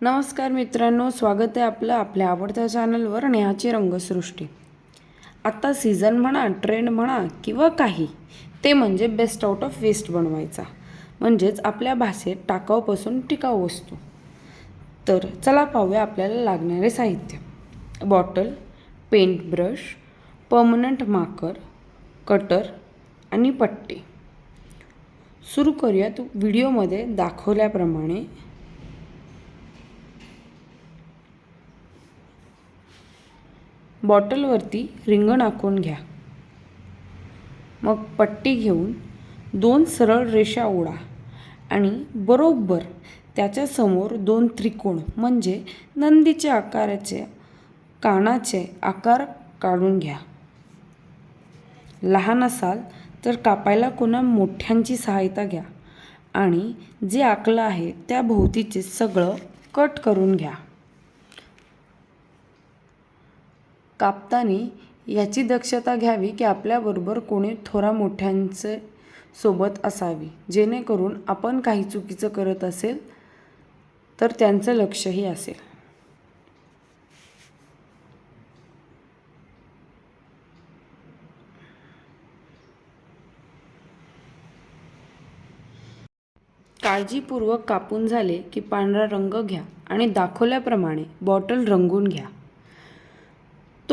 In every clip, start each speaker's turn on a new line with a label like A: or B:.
A: नमस्कार मित्रांनो स्वागत आहे आपलं आपल्या आवडत्या चॅनलवर नेहाची रंगसृष्टी. आत्ता सीझन म्हणा ट्रेंड म्हणा किंवा काही ते म्हणजे बेस्ट आउट ऑफ वेस्ट बनवायचा. म्हणजेच आपल्या भाषेत टाकाऊपासून टिकाऊ वस्तू. तर चला पाहूया आपल्याला लागणारे साहित्य. Bottle paint brush permanent marker cutter आणि पट्टी. सुरू करूयात व्हिडिओमध्ये दाखवल्याप्रमाणे. बॉटलवरती रिंगण आखून घ्या. मग पट्टी घेऊन दोन सरळ रेषा ओढा आणि बरोबर त्याच्यासमोर दोन त्रिकोण म्हणजे नंदीच्या आकाराचे कानाचे आकार काढून घ्या. लहान असाल तर कापायला कोणा मोठ्यांची सहायता घ्या आणि जे आकलं आहे त्या भोवतीचे सगळं कट करून घ्या. कापताना याची दक्षता घ्यावी की आपल्याबरोबर कोणी थोरा मोठ्यांचे सोबत असावी. जेणेकरून आपण काही चुकीचं करत असेल तर त्यांचं लक्षही असेल. काळजीपूर्वक कापून झाले की पांढरा रंग घ्या आणि दाखवल्याप्रमाणे बॉटल रंगून घ्या.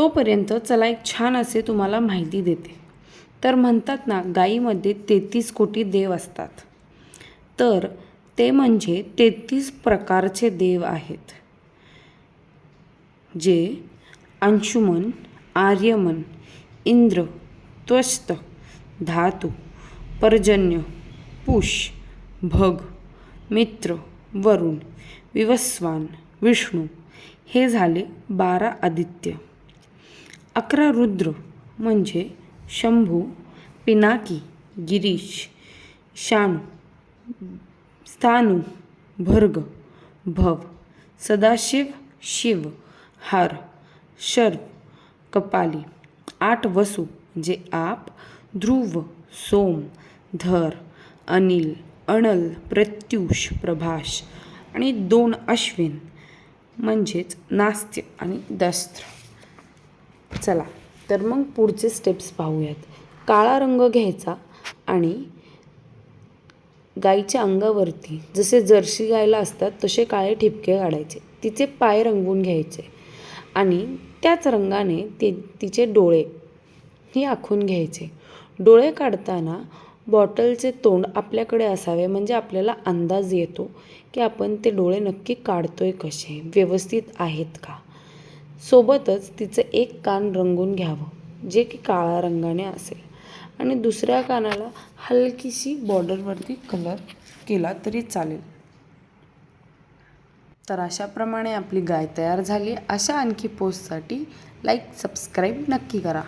A: तोपर्यंत चला एक छान असे तुम्हाला माहिती देते. तर म्हणतात ना गाईमध्ये तेहतीस कोटी देव असतात. तर ते म्हणजे तेहतीस प्रकारचे देव आहेत. जे अंशुमन आर्यमन इंद्र त्वस्त धातू पर्जन्य पुष भग मित्र वरुण विवस्वान विष्णू हे झाले बारा आदित्य. अकरा रुद्र म्हणजे शंभू पिनाकी गिरीश शाणू स्थानू भर्ग भव सदाशिव शिव हर शर्व कपाली आठ वसू म्हणजे आप ध्रुव सोम धर अनिल अणल प्रत्युष प्रभाष आणि दोन अश्विन म्हणजेच नास्त्य आणि दस्त्र. चला तर मग पुढचे स्टेप्स पाहूयात. काळा रंग घ्यायचा आणि गाईच्या अंगावरती जसे जर्सी गायला असतात तसे काळे ठिपके काढायचे. तिचे पाय रंगवून घ्यायचे आणि त्याच रंगाने ते तिचे डोळे हे आखून घ्यायचे. डोळे काढताना बॉटलचे तोंड आपल्याकडे असावे म्हणजे आपल्याला अंदाज येतो की आपण ते डोळे नक्की काढतोय कसे? व्यवस्थित आहेत का? सोबतच तिचं एक कान रंगून घ्यावं जे की काळा रंगाने असेल. आणि दुसऱ्या कानाला हलकीशी बॉर्डरवरती कलर केला तरी चालेल. तर अशाप्रमाणे आपली गाय तयार झाली. अशा आणखी पोस्टसाठी लाईक सबस्क्राईब नक्की करा.